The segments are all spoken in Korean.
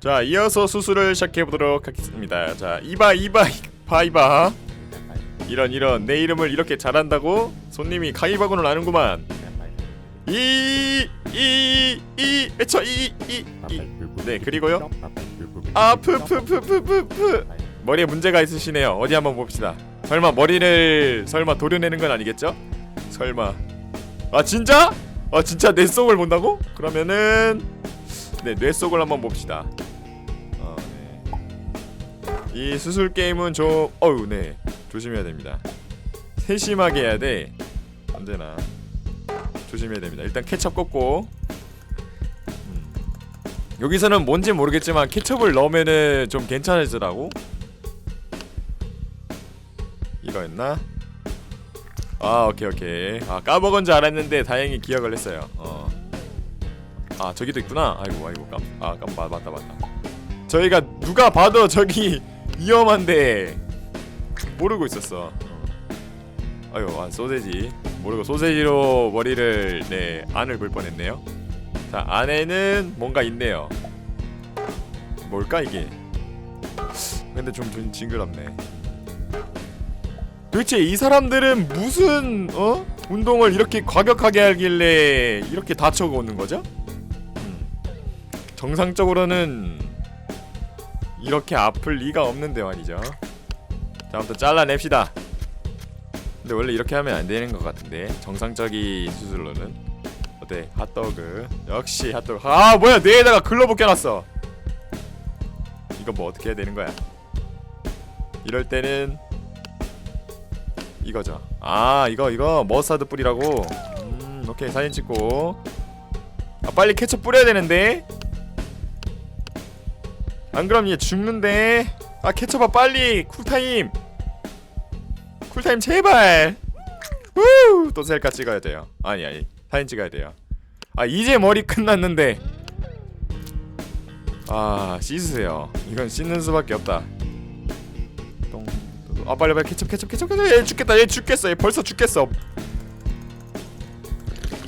자 이어서 수술을 시작해 보도록 하겠습니다. 자 이봐 이봐 이봐 이봐 이런 이런 내 이름을 이렇게 잘한다고 손님이 가위바구를 아는구만. 이 이이 에쳐 이이이네 그리고요 아 푸푸푸푸푸푸 머리에 문제가 있으시네요. 어디 한번 봅시다. 설마 머리를 설마 도려내는 건 아니겠죠? 설마 아 진짜? 아 진짜 뇌 속을 본다고? 그러면은 네, 뇌 속을 한번 봅시다. 어, 네. 이 수술 게임은 좀 어우, 네. 조심해야 됩니다. 세심하게 해야 돼. 언제나 조심해야 됩니다. 일단 케첩 꽂고 음. 여기서는 뭔지 모르겠지만 케첩을 넣으면은 좀 괜찮아지더라고. 이거였나? 아 오케이 오케이 아 까먹은 줄 알았는데 다행히 기억을 했어요 어. 아 저기도 있구나. 아이고 아이고 깜아 깜, 맞, 맞다 맞다. 저희가 누가 봐도 저기 위험한데 모르고 있었어. 어. 아유 아 소세지. 모르고 소세지로 머리를 네 안을 볼 뻔했네요. 자 안에는 뭔가 있네요. 뭘까 이게? 근데 좀, 좀 징그럽네. 도대체 이 사람들은 무슨 어? 운동을 이렇게 과격하게 하길래 이렇게 다쳐고 오는 거죠? 음. 정상적으로는 이렇게 아플 리가 없는데 말이죠. 자, 아무튼 잘라냅시다. 근데 원래 이렇게 하면 안 되는 것 같은데 정상적인 수술로는 어때 핫도그 역시 핫도그 아 뭐야 뇌에다가 글러브 껴놨어 이거 뭐 어떻게 해야 되는 거야 이럴 때는 이거죠. 아 이거 이거 머스타드 뿌리라고. 음 오케이 사진 찍고. 아 빨리 케첩 뿌려야 되는데. 안 그럼 얘 죽는데. 아 케첩아 빨리 쿨타임. 쿨타임 제발. 우또 셀카 찍어야 돼요. 아니 아니 사진 찍어야 돼요. 아 이제 머리 끝났는데. 아 씻으세요. 이건 씻는 수밖에 없다. 똥. 아 빨리 빨리 케첩 케첩 케첩 케첩 얘 죽겠다 얘 죽겠어 얘 벌써 죽겠어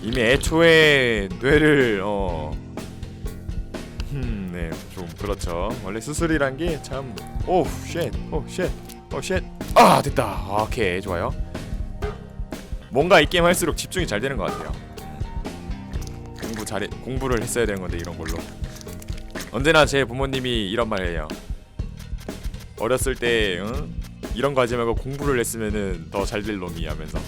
이미 애초에 뇌를 어. 그렇죠. 원래 수술이란 게 참 오우 쉣오 쉣 오 쉣 아 됐다. 아, 오케이 좋아요. 뭔가 이 게임 할수록 집중이 잘 되는 것 같아요. 음. 공부 잘해 공부를 했어야 되는 건데 이런 걸로. 언제나 제 부모님이 이런 말 해요. 어렸을 때 응? 이런 거 하지 말고 공부를 했으면은 더 잘 될 놈이 하면서.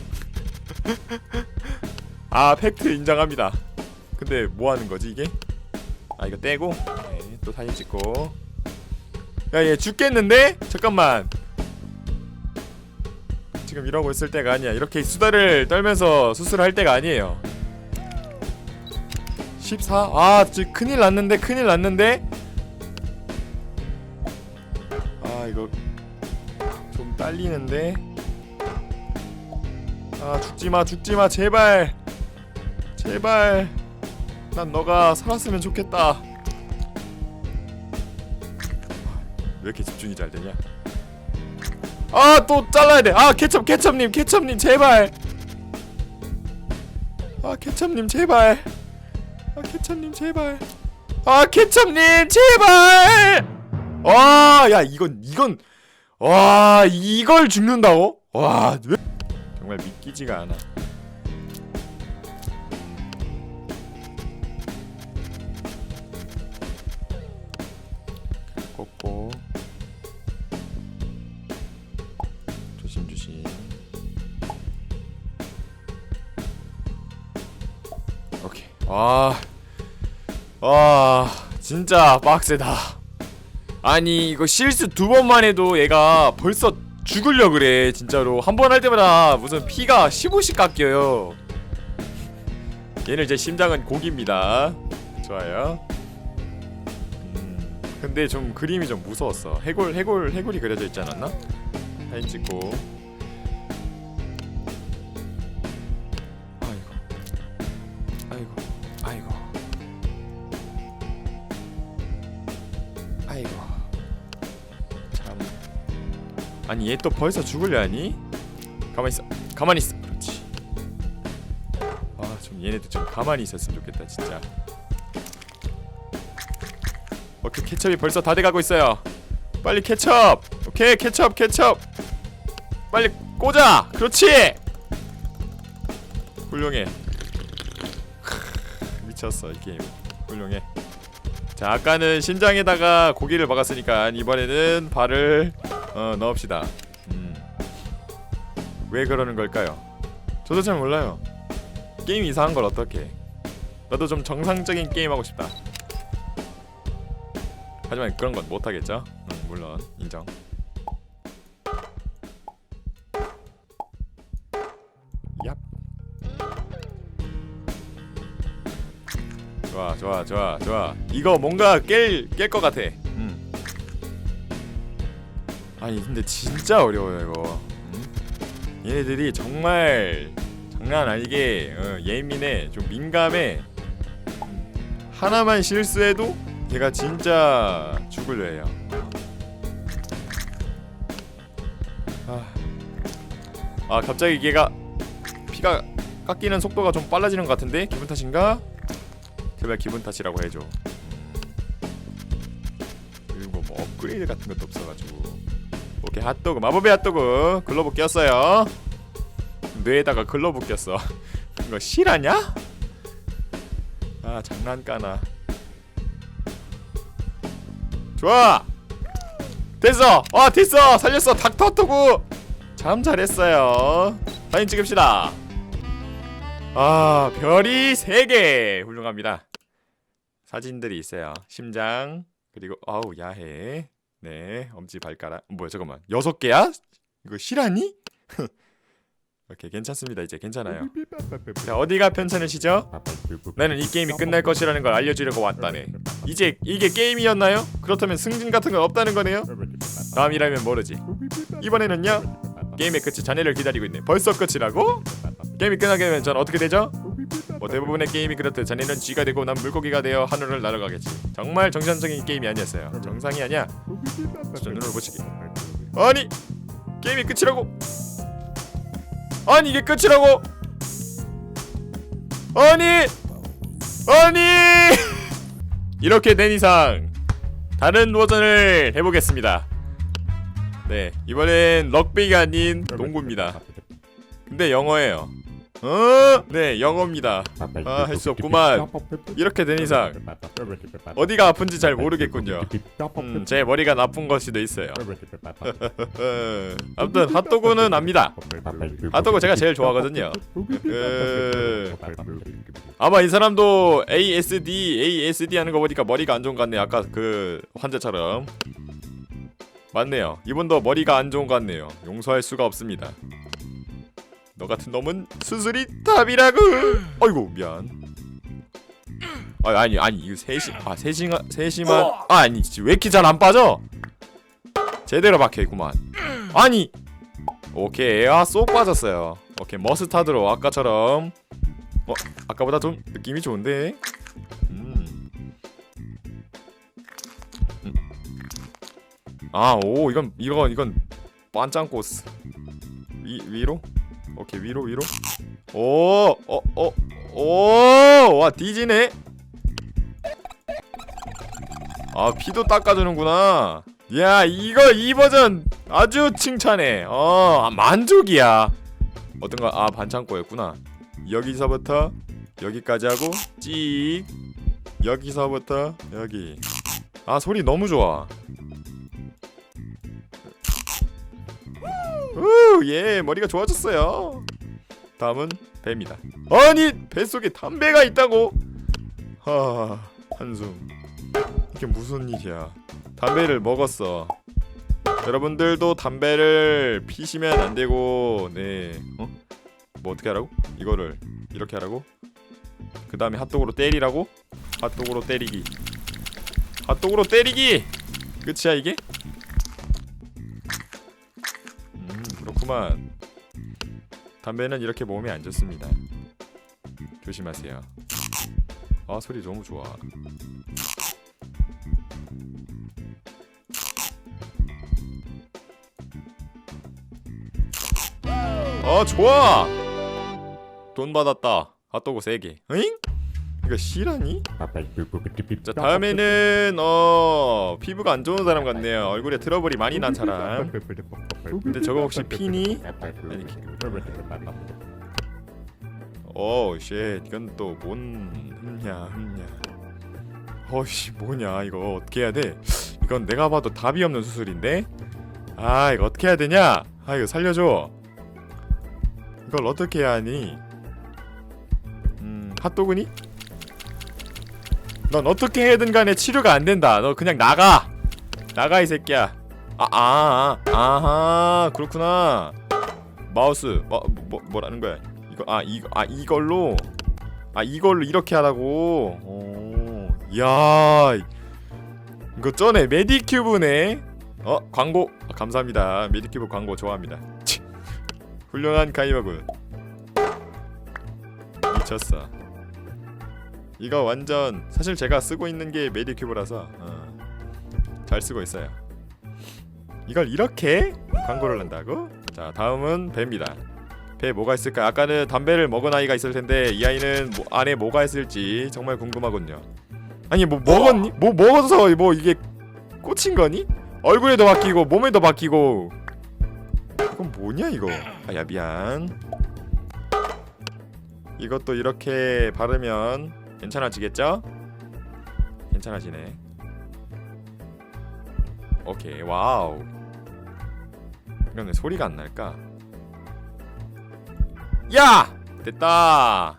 아 팩트 인정합니다. 근데 뭐 하는 거지 이게? 아 이거 떼고? 네, 또 사진 찍고. 야 얘 죽겠는데? 잠깐만. 지금 이러고 있을 때가 아니야. 이렇게 수다를 떨면서 수술할 때가 아니에요. 14? 아 지금 큰일 났는데 큰일 났는데? 아 이거 좀 딸리는데? 아 죽지마 죽지마. 제발. 제발. 난 너가 살았으면 좋겠다 이렇게 집중이 잘 되냐 아 또 잘라야 돼 아 케첩 케첩님 케첩님 제발 아 케첩님 제발 아 케첩님 제발 아 케첩님 제발 아야 이건 이건 와 이걸 죽는다고? 와 왜? 정말 믿기지가 않아. 조심조심. 오케이. 와, 와 진짜 빡세다. 아니 이거 실수 두 번만 해도 얘가 벌써 죽으려 그래 진짜로 한 번 할 때마다 무슨 피가 15씩 깎여요 얘는 제 심장은 고기입니다 좋아요 음, 근데 좀 그림이 좀 무서웠어 해골 해골 해골이 그려져 있지 않았나? 사진 찍고. 아이고. 아이고. 아이고. 아이고. 참. 아니 얘 또 벌써 죽을려 하니? 가만히 있어. 가만히 있어. 그렇지. 아 좀 얘네도 좀 가만히 있었으면 좋겠다 진짜. 오케이 케첩이 벌써 다 돼가고 있어요. 빨리 케첩! 오케이 케첩 케첩 빨리 꽂아. 그렇지. 훌륭해. 크, 미쳤어 이 게임. 훌륭해. 자 아까는 심장에다가 고기를 박았으니까 이번에는 발을 어, 넣읍시다. 음. 왜 그러는 걸까요? 저도 잘 몰라요. 게임 이상한 걸 어떻게? 나도 좀 정상적인 게임 하고 싶다. 하지만 그런 건 못하겠죠? 음, 물론 인정 좋아 좋아 좋아. 이거 뭔가 깰깰 것 같아. 음. 아니 근데 진짜 어려워요 이거. 음? 얘네들이 정말 장난 아니게 어, 예민해 좀 민감해. 음, 하나만 실수해도 걔가 진짜 죽을려 해요. 아, 아 갑자기 걔가 피가 깎이는 속도가 좀 빨라지는 것 같은데? 기분 탓인가? 제발 기분 탓이라고 해줘. 그리고 뭐 업그레이드 같은 것도 없어가지고. 오케이 핫도그 마법의 핫도그. 글러브 꼈어요. 뇌에다가 글러브 꼈어. 이거 실화냐? 아 장난까나. 좋아! 됐어! 아 됐어! 살렸어! 닥터 핫도그! 참 잘했어요. 사진 찍읍시다. 아 별이 3개 훌륭합니다 사진들이 있어요 심장 그리고 아우 야해 네 엄지 발가락 뭐야 잠깐만 여섯 개야? 이거 실화니? 오케이 괜찮습니다 이제 괜찮아요 자 어디가 편찮으시죠? 나는 이 게임이 끝날 것이라는 걸 알려주려고 왔다네 이제 이게 게임이었나요? 그렇다면 승진 같은 건 없다는 거네요? 다음이라면 모르지 이번에는요 게임의 끝이 자네를 기다리고 있네 벌써 끝이라고? 게임이 끝나게 되면 전 어떻게 되죠? 뭐 대부분의 게임이 그렇듯 자네는 쥐가 되고 난 물고기가 되어 하늘을 날아가겠지. 정말 정상적인 게임이 아니었어요. 정상이 아니야. 저 눈을 붙이기. 아니 게임이 끝이라고. 아니 이게 끝이라고. 아니 아니. 이렇게 된 이상 다른 버전을 해보겠습니다. 네 이번엔 럭비가 아닌 농구입니다. 근데 영어예요 어? 네 영어입니다. 아, 할 수 없구만. 이렇게 된 이상 어디가 아픈지 잘 모르겠군요. 음, 제 머리가 나쁜 걸 수도 있어요. 어, 아무튼 핫도그는 압니다. 핫도그 제가 제일 좋아하거든요. 그... 아마 이 사람도 ASD ASD 하는 거 보니까 머리가 안 좋은 것 같네요. 아까 그 환자처럼. 맞네요. 이분도 머리가 안 좋은 것 같네요. 용서할 수가 없습니다 너 같은 놈은 수술이 답이라고. 아이고 미안. 아 아니 아니 이거 셋이 아 셋이가 셋이만 아 아니 왜 이렇게 잘 안 빠져? 제대로 박혀 있구만. 아니 오케이 아쏙 빠졌어요. 오케이 머스타드로 아까처럼. 어 아까보다 좀 느낌이 좋은데. 음. 음. 아오 이건 이건 이건 반짱 코스. 위 위로 오케이 위로 위로. 어, 오어 어 오 와 뒤지네. 아 피도 닦아주는구나. 야 이거 이 버전 아주 칭찬해. 어 아, 만족이야. 어떤가? 아 반창고였구나. 여기서부터 여기까지 하고 찍 여기서부터 여기. 아 소리 너무 좋아 우예 머리가 좋아졌어요 다음은 배입니다 아니 뱃속에 담배가 있다고 하 한숨 이게 무슨 일이야 담배를 먹었어 여러분들도 담배를 피시면 안 되고 네 어? 뭐 어떻게 하라고? 이거를 이렇게 하라고? 그 다음에 핫도그로 때리라고? 핫도그로 때리기 핫도그로 때리기 끝이야 이게? 그렇구만 담배는 이렇게 몸에 안 좋습니다. 조심하세요. 아 소리 너무 좋아. 아 좋아! 돈 받았다. 핫도그 3개. 응? 이거 C라니? 자 다음에는 어 피부가 안 좋은 사람 같네요 얼굴에 트러블이 많이 난 사람 근데 저거 혹시 피니? 오쉣 이건 또 뭔 흠냐 흠냐 어이씨 뭐냐 이거 어떻게 해야 돼 이건 내가 봐도 답이 없는 수술인데 아 이거 어떻게 해야 되냐 아 이거 살려줘 이걸 어떻게 해야 하니 음 핫도그니? 넌 어떻게 해든 간에 치료가 안 된다. 너 그냥 나가. 나가 이 새끼야. 아아 아, 아, 아하 그렇구나. 마우스 뭐, 뭐 뭐라는 거야? 이거 아 이거 아 이걸로? 아 이걸로 이렇게 하라고? 오, 야 이거 전에 메디큐브네. 어 광고. 아, 감사합니다. 메디큐브 광고 좋아합니다. 치, 훌륭한 가이마군 미쳤어 이거 완전 사실 제가 쓰고 있는 게 메디큐브라서 어, 잘 쓰고 있어요 이걸 이렇게 광고를 한다고? 자 다음은 배입니다 배에 뭐가 있을까? 아까는 담배를 먹은 아이가 있을 텐데 이 아이는 뭐, 안에 뭐가 있을지 정말 궁금하군요. 아니 뭐 먹었니? 뭐 먹어서 뭐 이게 꽂힌 거니? 얼굴에도 바뀌고 몸에도 바뀌고 이건 뭐냐 이거? 아야 미안. 이것도 이렇게 바르면 괜찮아지겠죠? 괜찮아지네. 오케이 와우. 왜 소리가 안 날까? 야! 됐다.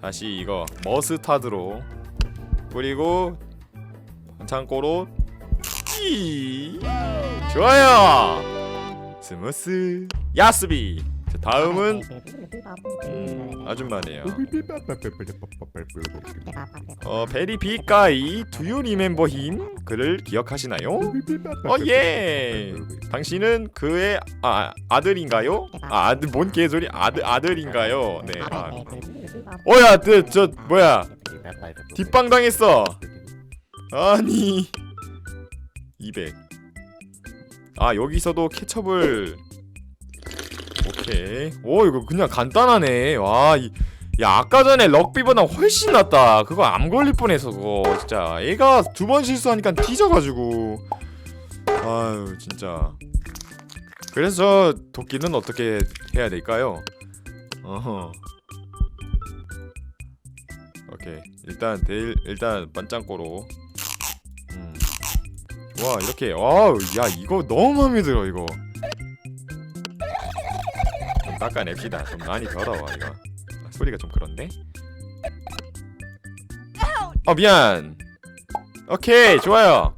다시 이거 머스타드로 뿌리고 반창고로 이 좋아요. 스무스 야스비. 자, 다음은 음, 아줌마네요. 어 베리 비까이 두유 리멤버 힘 그를 기억하시나요? 어 예. 당신은 그의 아 아들인가요? 아 아들 뭔 개소리 아들 아들인가요? 네. 아. 어야 저 뭐야 뒷방 당했어. 아니 200. 아 여기서도 케첩을 오케이. 오 이거 그냥 간단하네. 와 이. 야 아까 전에 럭비보다 훨씬 낫다 그거 암 걸릴 뻔해서 그거 진짜 얘가 두 번 실수하니까 뒤져가지고 아유 진짜 그래서 도끼는 어떻게 해야 될까요? 어허 오케이 일단 데일 일단 반짱꼬로 음. 와 이렇게 와우 야 이거 너무 마음에 들어 이거 좀 닦아냅시다 좀 많이 더러워 이거 아, 소리가 좀 그런데 어 미안 오케이 좋아요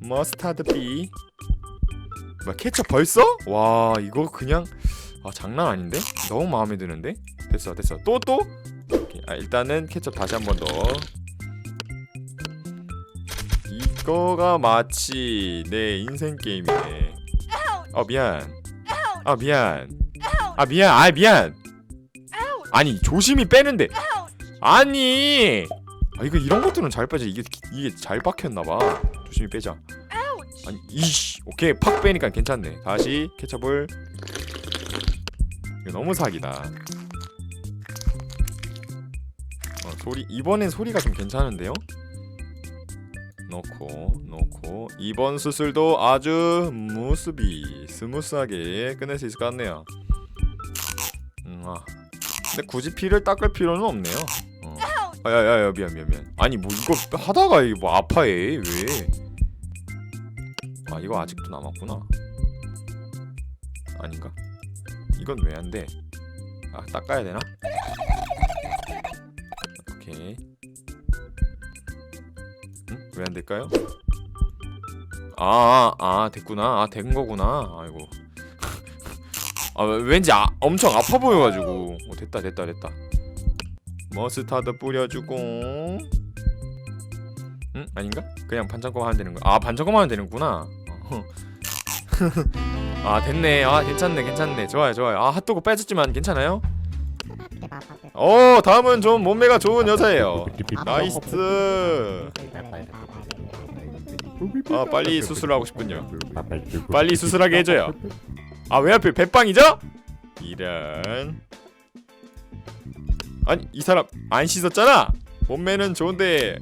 머스타드 B 뭐야 케첩 벌써? 와 이거 그냥 아 장난 아닌데? 너무 마음에 드는데? 됐어 됐어 또 또? 오케이. 아 일단은 케첩 다시 한 번 더 이거가 마치 내 인생 게임이네 어 미안 아 미안. 아 미안. 아 미안. 아니 조심히 빼는데. 아니. 아 이거 이런 것들은 잘 빼자. 이게 이게 잘 박혔나봐. 조심히 빼자. 아니 이씨. 오케이. 팍 빼니까 괜찮네. 다시 케첩을 이거 너무 사기다. 어, 소리 이번엔 소리가 좀 괜찮은데요 넣고 넣고 이번 수술도 아주 무스비 스무스하게 끝낼 수 있을 것 같네요 음, 아. 근데 굳이 피를 닦을 필요는 없네요 어. 아야야야 미안 미안 미안 아니 뭐 이거 하다가 이거 뭐 아파해 왜 아 이거 아직도 남았구나 아닌가? 이건 왜 안 돼? 아 닦아야 되나? 오케이 응? 왜 안 될까요? 아, 아, 아 됐구나. 아 된 거구나. 아이고. 아 왠지 아, 엄청 아파 보여가지고. 어, 됐다 됐다 됐다. 머스타드 뿌려주고. 응? 아닌가? 그냥 반창고만 하면 되는 거야 아 반창고만 하면 되는구나. 어허. 아 됐네. 아 괜찮네 괜찮네. 좋아요 좋아요. 아 핫도그 빼졌지만 괜찮아요? 어 다음은 좀 몸매가 좋은 여자예요 나이스 아 빨리 수술하고 싶군요 빨리 수술하게 해줘요 아 왜 하필 배빵이죠? 이런 아니 이 사람 안 씻었잖아. 몸매는 좋은데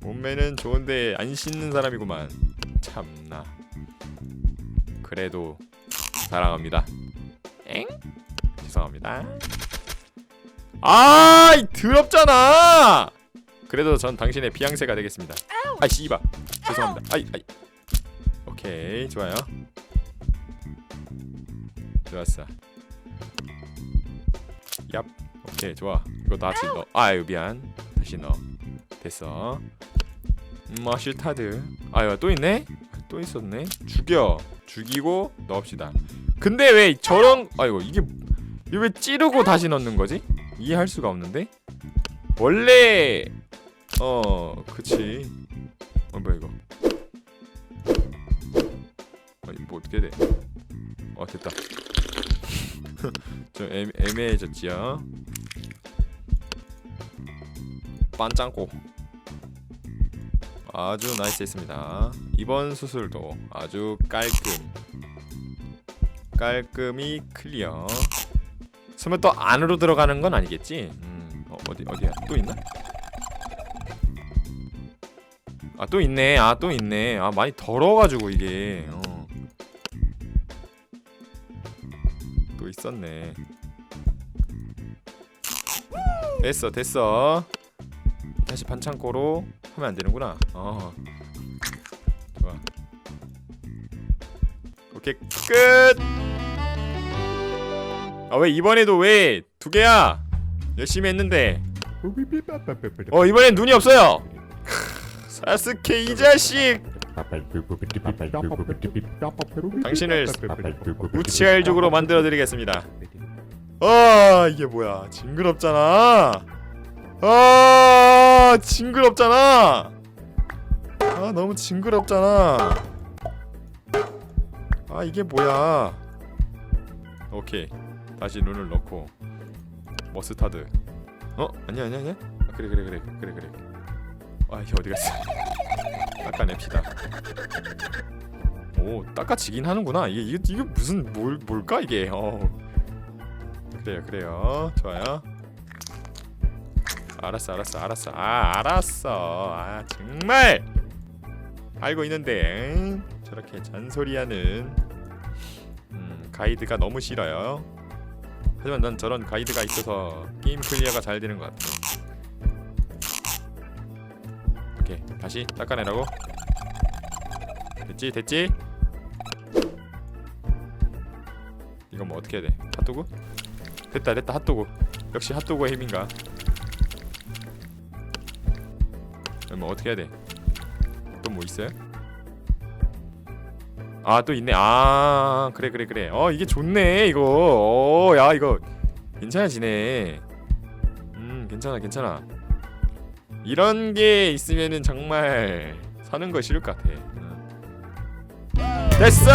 몸매는 좋은데 안 씻는 사람이구만. 참나. 그래도 사랑합니다. 엥? 죄송합니다. 아, 이 더럽잖아. 그래도 전 당신의 비양새가 되겠습니다. 아, 씨바. 죄송합니다. 아이, 아이. 오케이, 좋아요. 좋았어. 얍. 오케이, 좋아. 이거 다시 넣어. 아유, 미안. 다시 넣어. 됐어. 머실타드. 아유, 또 있네? 또 있었네. 죽여. 죽이고 넣읍시다. 근데 왜 저런 아이고 이게 이게 왜 찌르고 다시 넣는 거지? 이해할 수가 없는데. 원래 어, 그치. 어 뭐야 이거? 아니 뭐 어떻게 돼? 어 됐다. 좀 애, 애매해졌지요. 반짱고. 아주 나이스했습니다. 이번 수술도 아주 깔끔, 깔끔히 클리어. 설마 또 안으로 들어가는 건 아니겠지? 음, 어, 어디 어디야? 또 있나? 아 또 있네. 아 또 있네. 아 많이 더러워가지고 이게. 어. 또 있었네. 됐어 됐어. 다시 반창고로 하면 안 되는구나. 어. 좋아. 오케이 끝. 아 왜 이번에도 왜 두 개야? 열심히 했는데. 어 이번엔 눈이 없어요. 사스케 이 자식. 당신을 우치알족으로 만들어 드리겠습니다. 아 이게 뭐야? 징그럽잖아. 아 징그럽잖아. 아 너무 징그럽잖아. 아 이게 뭐야? 오케이 다시 눈을 넣고 머스타드. 어 아니야 아니야 아니야. 아, 그래 그래 그래 그래 그래. 아 이게 어디 갔어? 닦아냅시다. 오 닦아지긴 하는구나. 이게 이게, 이게 무슨 뭘 뭘까 이게? 어. 그래요 그래요 좋아요. 알았어 알았어 알았어 아 알았어 아 정말 알고 있는데 응? 저렇게 잔소리하는 음, 가이드가 너무 싫어요 하지만 난 저런 가이드가 있어서 게임 클리어가 잘 되는 것 같아. 오케이 다시 닦아내라고. 됐지 됐지? 이건 뭐 어떻게 해야 돼? 핫도그? 됐다 됐다 핫도그. 역시 핫도그의 힘인가? 뭐 어떻게 해야 돼? 또 뭐 있어요? 아 또 있네. 아 그래 그래 그래. 어 이게 좋네 이거. 어야 이거 괜찮아지네. 음 괜찮아 괜찮아. 이런 게 있으면은 정말 사는 거 쉬울 것 같아. 음. 됐어.